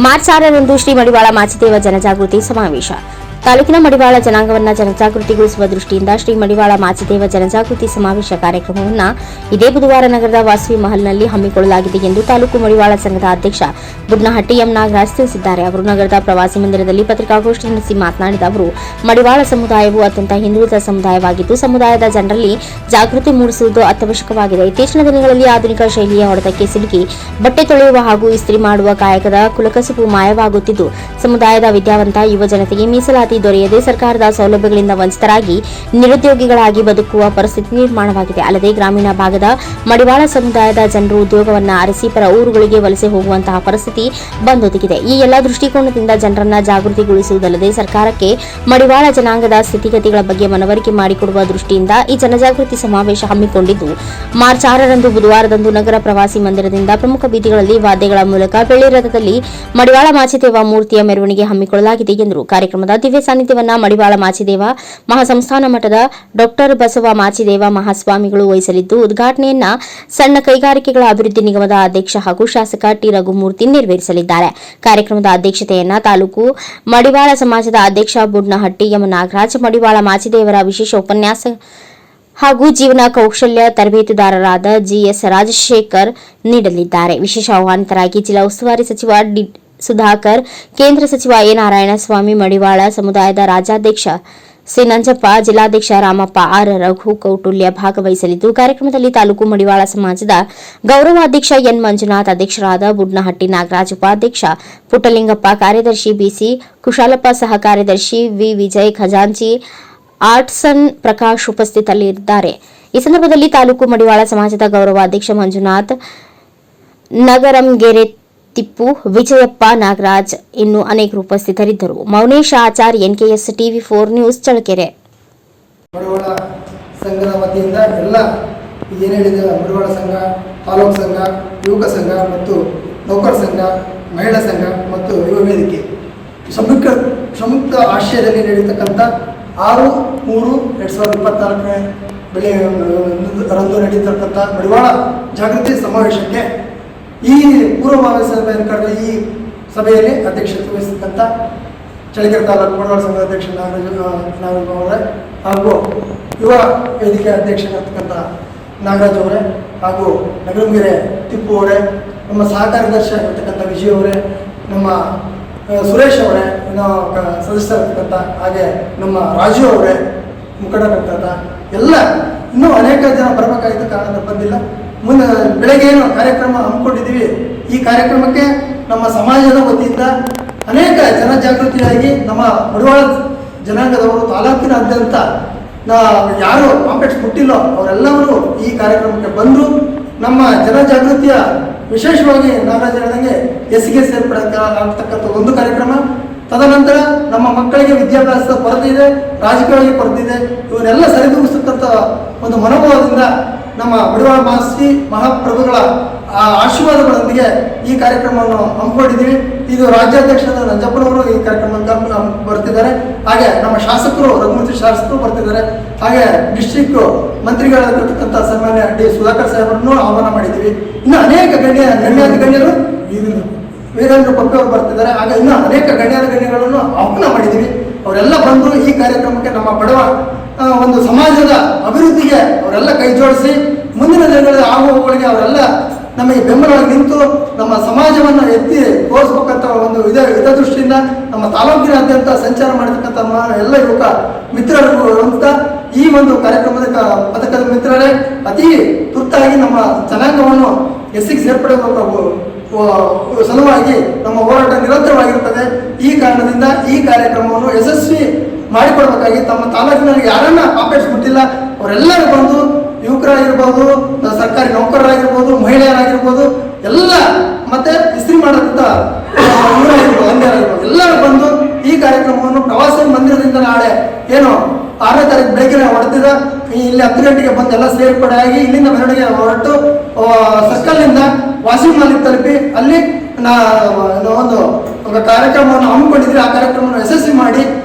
March ಆರರಂದು ಶ್ರೀ ಮಡಿವಾಳ ಮಾಚಿದೇವ ಜನಜಾಗೃತಿ ಸಮಾವೇಶ ತಾಲೂಕಿನ ಮಡಿವಾಳ ಜನಾಂಗವನ್ನ ಜನಜಾಗೃತಿಗೊಳಿಸುವ ದೃಷ್ಟಿಯಿಂದ ಶ್ರೀ ಮಡಿವಾಳ ಮಾಚಿದೇವ ಜನಜಾಗೃತಿ ಸಮಾವೇಶ ಕಾರ್ಯಕ್ರಮವನ್ನು ಇದೇ ಬುಧವಾರ ನಗರದ ವಾಸವಿ ಮಹಲ್ನಲ್ಲಿ ಹಮ್ಮಿಕೊಳ್ಳಲಾಗಿದೆ ಎಂದು ತಾಲೂಕು ಮಡಿವಾಳ ಸಂಘದ ಅಧ್ಯಕ್ಷ ಬುಡ್ನಹಟ್ಟಿ ಎಂ ನಾಗರಾಜ್ ತಿಳಿಸಿದ್ದಾರೆ. ಅವರು ನಗರದ ಪ್ರವಾಸಿ ಮಂದಿರದಲ್ಲಿ ಪತ್ರಿಕಾಗೋಷ್ಠಿ ನಡೆಸಿ ಮಾತನಾಡಿದ ಅವರು, ಮಡಿವಾಳ ಸಮುದಾಯವು ಅತ್ಯಂತ ಹಿಂದುಳಿದ ಸಮುದಾಯವಾಗಿದ್ದು, ಸಮುದಾಯದ ಜನರಲ್ಲಿ ಜಾಗೃತಿ ಮೂಡಿಸುವುದು ಅತ್ಯವಶ್ಯಕವಾಗಿದೆ. ಇತ್ತೀಚಿನ ದಿನಗಳಲ್ಲಿ ಆಧುನಿಕ ಶೈಲಿಯ ಹೊಡೆತಕ್ಕೆ ಸಿಲುಕಿ ಬಟ್ಟೆ ತೊಳೆಯುವ ಹಾಗೂ ಇಸ್ತ್ರಿ ಮಾಡುವ ಕಾಯಕದ ಕುಲಕಸುಪು ಮಾಯವಾಗುತ್ತಿದ್ದು, ಸಮುದಾಯದ ವಿದ್ಯಾವಂತ ಯುವ ಜನತೆಗೆ ಮೀಸಲಾತಿ ದೊರೆಯದೆ ಸರ್ಕಾರದ ಸೌಲಭ್ಯಗಳಿಂದ ವಂಚಿತರಾಗಿ ನಿರುದ್ಯೋಗಿಗಳಾಗಿ ಬದುಕುವ ಪರಿಸ್ಥಿತಿ ನಿರ್ಮಾಣವಾಗಿದೆ. ಅಲ್ಲದೆ ಗ್ರಾಮೀಣ ಭಾಗದ ಮಡಿವಾಳ ಸಮುದಾಯದ ಜನರು ಉದ್ಯೋಗವನ್ನ ಅರಸಿ ಪರ ಊರುಗಳಿಗೆ ವಲಸೆ ಹೋಗುವಂತಹ ಪರಿಸ್ಥಿತಿ ಬಂದೊದಗಿದೆ. ಈ ಎಲ್ಲ ದೃಷ್ಟಿಕೋನದಿಂದ ಜನರನ್ನ ಜಾಗೃತಿಗೊಳಿಸುವುದಲ್ಲದೆ ಸರ್ಕಾರಕ್ಕೆ ಮಡಿವಾಳ ಜನಾಂಗದ ಸ್ಥಿತಿಗತಿಗಳ ಬಗ್ಗೆ ಮನವರಿಕೆ ಮಾಡಿಕೊಡುವ ದೃಷ್ಟಿಯಿಂದ ಈ ಜನಜಾಗೃತಿ ಸಮಾವೇಶ ಹಮ್ಮಿಕೊಂಡಿದ್ದು, ಮಾರ್ಚ್ ಆರರಂದು ಬುಧವಾರದಂದು ನಗರ ಪ್ರವಾಸಿ ಮಂದಿರದಿಂದ ಪ್ರಮುಖ ಬೀದಿಗಳಲ್ಲಿ ವಾದ್ಯಗಳ ಮೂಲಕ ಬೆಳ್ಳಿ ರಥದಲ್ಲಿ ಮಡಿವಾಳ ಮಾಚಿದೇವ ಮೂರ್ತಿಯ ಮೆರವಣಿಗೆ ಹಮ್ಮಿಕೊಳ್ಳಲಾಗಿದೆ ಎಂದರು. ಕಾರ್ಯಕ್ರಮದ ದಿವ್ಯ ಸಾನ್ನಿಧ್ಯವನ್ನ ಮಡಿವಾಳ ಮಾಚಿದೇವ, ಮಹಾಸಂಸ್ಥಾನ ಮಠದ ಡಾಕ್ಟರ್ ಬಸವ ಮಾಚಿದೇವ ಮಹಾಸ್ವಾಮಿಗಳು ವಹಿಸಲಿದ್ದು, ಉದ್ಘಾಟನೆಯನ್ನ ಸಣ್ಣ ಕೈಗಾರಿಕೆಗಳ ಅಭಿವೃದ್ಧಿ ನಿಗಮದ ಅಧ್ಯಕ್ಷ ಹಾಗೂ ಶಾಸಕ ಟಿ ರಘುಮೂರ್ತಿ ನೆರವೇರಿಸಲಿದ್ದಾರೆ ಕಾರ್ಯಕ್ರಮದ ಅಧ್ಯಕ್ಷತೆಯನ್ನ ತಾಲೂಕು ಮಡಿವಾಳ ಸಮಾಜದ ಅಧ್ಯಕ್ಷ ಬುಡ್ನಹಟ್ಟಿ ಎಂ ನಾಗರಾಜ್, ಮಡಿವಾಳ ಮಾಚಿದೇವರ ವಿಶೇಷ ಉಪನ್ಯಾಸ ಹಾಗೂ ಜೀವನ ಕೌಶಲ್ಯ ತರಬೇತುದಾರರಾದ ಜಿಎಸ್ ರಾಜಶೇಖರ್ ನೀಡಲಿದ್ದಾರೆ. ವಿಶೇಷ ಆಹ್ವಾನಿತರಾಗಿ ಜಿಲ್ಲಾ ಉಸ್ತುವಾರಿ ಸಚಿವ ಡಿ ಸುಧಾಕರ್, ಕೇಂದ್ರ ಸಚಿವ ಎ. ನಾರಾಯಣಸ್ವಾಮಿ, ಮಡಿವಾಳ ಸಮುದಾಯದ ರಾಜ್ಯಾಧ್ಯಕ್ಷ ಸಿ. ನಂಜಪ್ಪ, ಜಿಲ್ಲಾಧ್ಯಕ್ಷ ರಾಮಪ್ಪ, ಆರ್. ರಘು ಕೌಟುಲ್ಯ ಭಾಗವಹಿಸಲಿದ್ದು, ಕಾರ್ಯಕ್ರಮದಲ್ಲಿ ತಾಲೂಕು ಮಡಿವಾಳ ಸಮಾಜದ ಗೌರವಾಧ್ಯಕ್ಷ ಎನ್. ಮಂಜುನಾಥ್, ಅಧ್ಯಕ್ಷರಾದ ಬುಡ್ನಹಟ್ಟಿ ನಾಗರಾಜ್, ಉಪಾಧ್ಯಕ್ಷ ಪುಟ್ಟಲಿಂಗಪ್ಪ, ಕಾರ್ಯದರ್ಶಿ ಬಿಸಿ ಕುಶಾಲಪ್ಪ, ಸಹ ಕಾರ್ಯದರ್ಶಿ ವಿ. ವಿಜಯ್ ಖಜಾಂಚಿ, ಆರ್ಟ್ಸನ್ ಪ್ರಕಾಶ್ ಉಪಸ್ಥಿತರಿದ್ದಾರೆ. ಈ ಸಂದರ್ಭದಲ್ಲಿ ತಾಲೂಕು ಮಡಿವಾಳ ಸಮಾಜದ ಗೌರವಾಧ್ಯಕ್ಷ ಮಂಜುನಾಥ್, ನಗರಂಗೆರೆ ತಿಪ್ಪು, ವಿಜಯಪ್ಪ ನಾಗರಾಜ್ ಇನ್ನು ಅನೇಕರು ಉಪಸ್ಥಿತರಿದ್ದರು. Mounesh Achar, NKS TV four news Challakere ಸಂಘದ ವತಿಯಿಂದ ಎಲ್ಲ ಏನು ಹೇಳಿದೆ ಮಡಿವಾಳ ಸಂಘ, ತಾಲೂಕು ಸಂಘ, ಯುವಕ ಸಂಘ ಮತ್ತು ನೌಕರ ಸಂಘ, ಮಹಿಳಾ ಸಂಘ ಮತ್ತು ಯುವ ವೇದಿಕೆ. ಸಂಯುಕ್ತ ಸಂಯುಕ್ತ ಆಶ್ರಯದಲ್ಲಿ ನಡೆಯತಕ್ಕಂಥ ಆರು, ಮೂರು, ಎರಡು ಸಾವಿರದ ಇಪ್ಪತ್ನಾಲ್ಕನೇ ಬೆಳೆ ರಂದು ನಡೀತಕ್ಕಂಥ ಮಡಿವಾಳ ಜಾಗೃತಿ ಸಮಾವೇಶಕ್ಕೆ ಈ ಪೂರ್ವಭಾವಿ ಸಭೆಯನ್ನು ಕರೆದ ಈ ಸಭೆಯಲ್ಲಿ ಅಧ್ಯಕ್ಷತೆ ವಹಿಸತಕ್ಕಂಥ ಚಳಿಗರ ತಾಲೂಕು ಮಂಡಳ ಸಂಘದ ಅಧ್ಯಕ್ಷ ನಾಗರಾಜ ನಾಗರಾಜ್ ಅವರೇ ಹಾಗೂ ಯುವ ವೇದಿಕೆ ಅಧ್ಯಕ್ಷರಾಗಿರ್ತಕ್ಕಂಥ ನಾಗರಾಜ್ ಅವರೇ ಹಾಗೂ ನಗರಂಗೆರೆ ತಿಪ್ಪು ಅವರೇ, ನಮ್ಮ ಸಹಕಾರದರ್ಶಿ ಆಗಿರ್ತಕ್ಕಂಥ ವಿಜಯ್ ಅವರೇ, ನಮ್ಮ ಸುರೇಶ್ ಅವರೇ ಸದಸ್ಯರಾಗಿರ್ತಕ್ಕಂಥ ಹಾಗೆ ನಮ್ಮ ರಾಜು ಅವರೇ ಮುಖಂಡರಾಗಿರ್ತಕ್ಕಂಥ ಎಲ್ಲ ಇನ್ನೂ ಅನೇಕ ಜನ ಬರಬೇಕಾಗಿದ್ದ ಕಾರಣ ಬಂದಿಲ್ಲ. ಮುಂದೆ ಬೆಳಗ್ಗೆ ಏನು ಕಾರ್ಯಕ್ರಮ ಹಮ್ಮಿಕೊಂಡಿದ್ದೀವಿ. ಈ ಕಾರ್ಯಕ್ರಮಕ್ಕೆ ನಮ್ಮ ಸಮಾಜದ ವತಿಯಿಂದ ಅನೇಕ ಜನಜಾಗೃತಿಯಾಗಿ ನಮ್ಮ ಬಡವಾಳ ಜನಾಂಗದವರು ತಾಲೂಕಿನಾದ್ಯಂತ ನಾ ಯಾರು ಕಾಂಪ್ಲೆಕ್ಸ್ ಮುಟ್ಟಿಲ್ಲೋ ಅವರೆಲ್ಲರೂ ಈ ಕಾರ್ಯಕ್ರಮಕ್ಕೆ ಬಂದರು ನಮ್ಮ ಜನಜಾಗೃತಿಯ ವಿಶೇಷವಾಗಿ ನಾಗರಾಜ್ ಹೇಳಿದಂಗೆ ಎಸ್ಸಿಗೆ ಸೇರ್ಪಡೆ ಒಂದು ಕಾರ್ಯಕ್ರಮ. ತದನಂತರ ನಮ್ಮ ಮಕ್ಕಳಿಗೆ ವಿದ್ಯಾಭ್ಯಾಸದ ಕೊರತೆ ಇದೆ, ರಾಜಕೀಯವಾಗಿ ಕೊರತೆ ಇದೆ. ಇವನ್ನೆಲ್ಲ ಸರಿದೂಗಿಸ್ತಕ್ಕಂಥ ಒಂದು ಮನೋಭಾವದಿಂದ ನಮ್ಮ ಬಡವಾಳ ಮಾಸ್ತಿ ಮಹಾಪ್ರಭುಗಳ ಆಶೀರ್ವಾದಗಳೊಂದಿಗೆ ಈ ಕಾರ್ಯಕ್ರಮವನ್ನು ಹಮ್ಮಿಕೊಂಡಿದ್ದೀವಿ. ಇದು ರಾಜ್ಯಾಧ್ಯಕ್ಷರಾದ ನಂಜಪ್ಪನವರು ಈ ಕಾರ್ಯಕ್ರಮಕ್ಕೆ ಹಮ್- ಬರ್ತಿದ್ದಾರೆ. ಹಾಗೆ ನಮ್ಮ ಶಾಸಕರು ರಘುಮೂರ್ತಿ ಶಾಸಕರು ಬರ್ತಿದ್ದಾರೆ. ಹಾಗೆ ಡಿಸ್ಟ್ರಿಕ್ಟ್ ಮಂತ್ರಿಗಳಾಗಿರ್ತಕ್ಕಂಥ ಸನ್ಮಾನ್ಯ ಡಿ ಸುಧಾಕರ್ ಸಾಹೇಬರನ್ನು ಆಹ್ವಾನ ಮಾಡಿದ್ದೀವಿ. ಇನ್ನು ಅನೇಕ ಗಣ್ಯ ಗಣ್ಯಾತಿ ಗಣ್ಯರು ವೀರೇಂದ್ರ ಪಪ್ಪಿ ಅವರು ಬರ್ತಿದ್ದಾರೆ. ಹಾಗೆ ಇನ್ನು ಅನೇಕ ಗಣ್ಯಾದ ಗಣ್ಯಗಳನ್ನು ಆಹ್ವಾನ ಮಾಡಿದ್ದೀವಿ. ಅವರೆಲ್ಲ ಬಂದು ಈ ಕಾರ್ಯಕ್ರಮಕ್ಕೆ ನಮ್ಮ ಬಡವ ಒಂದು ಸಮಾಜದ ಅಭಿವೃದ್ಧಿಗೆ ಅವರೆಲ್ಲ ಕೈ ಜೋಡಿಸಿ ಮುಂದಿನ ದಿನಗಳಲ್ಲಿ ಆಗುವವುಗಳಿಗೆ ಅವರೆಲ್ಲ ನಮಗೆ ಬೆಂಬಲವಾಗಿ ನಿಂತು ನಮ್ಮ ಸಮಾಜವನ್ನು ಎತ್ತಿ ತೋರಿಸ್ಬೇಕಂತ ಒಂದು ವಿಧ ಹಿತದೃಷ್ಟಿಯಿಂದ ನಮ್ಮ ತಾಲೂಕಿನಾದ್ಯಂತ ಸಂಚಾರ ಮಾಡತಕ್ಕಂಥ ನಮ್ಮ ಎಲ್ಲ ಯುವಕ ಮಿತ್ರರು ಅಂತ ಈ ಒಂದು ಕಾರ್ಯಕ್ರಮದ ಪದಕದ ಮಿತ್ರರೇ, ಅತಿ ತುರ್ತಾಗಿ ನಮ್ಮ ಜನಾಂಗವನ್ನು ಎಸ್ಸಿಗೆ ಸೇರ್ಪಡೆ ಸಲುವಾಗಿ ನಮ್ಮ ಹೋರಾಟ ನಿರಂತರವಾಗಿರುತ್ತದೆ. ಈ ಕಾರಣದಿಂದ ಈ ಕಾರ್ಯಕ್ರಮವನ್ನು ಯಶಸ್ವಿ ಮಾಡಿಕೊಡ್ಬೇಕಾಗಿ ತಮ್ಮ ತಾಲೂಕಿನಲ್ಲಿ ಯಾರನ್ನ ಕಾಂಪ್ಲೆಕ್ಸ್ ಬಿಟ್ಟಿಲ್ಲ ಅವರೆಲ್ಲರೂ ಬಂದು ಯುವಕರಾಗಿರ್ಬೋದು ಸರ್ಕಾರಿ ನೌಕರರಾಗಿರ್ಬೋದು, ಮಹಿಳೆಯರಾಗಿರ್ಬೋದು, ಎಲ್ಲ ಮತ್ತೆ ಇಸ್ತ್ರಿ ಮಾಡೋದಂತ ಎಲ್ಲರೂ ಬಂದು ಈ ಕಾರ್ಯಕ್ರಮವನ್ನು ಪ್ರವಾಸಿ ಮಂದಿರದಿಂದ ನಾಳೆ ಏನು ಆರನೇ ತಾರೀಕು ಬೆಳಗ್ಗೆ ಹೊಡೆದಿದ ಇಲ್ಲಿ ಹತ್ತು ಗಂಟೆಗೆ ಬಂದು ಎಲ್ಲ ಸೇರ್ಪಡೆ ಆಗಿ ಇಲ್ಲಿಂದ ಮೆರವಣಿಗೆ ಹೊರಟು ಸರ್ಕಲ್ನಿಂದ ವಾಷಿಂಗ್ ಮಾಲಿಗೆ ತಲುಪಿ ಅಲ್ಲಿ ನಾ ಒಂದು ಕಾರ್ಯಕ್ರಮವನ್ನು ಹಮ್ಮಿಕೊಂಡಿದ್ರೆ ಆ ಕಾರ್ಯಕ್ರಮವನ್ನು ಯಶಸ್ವಿ ಮಾಡಿ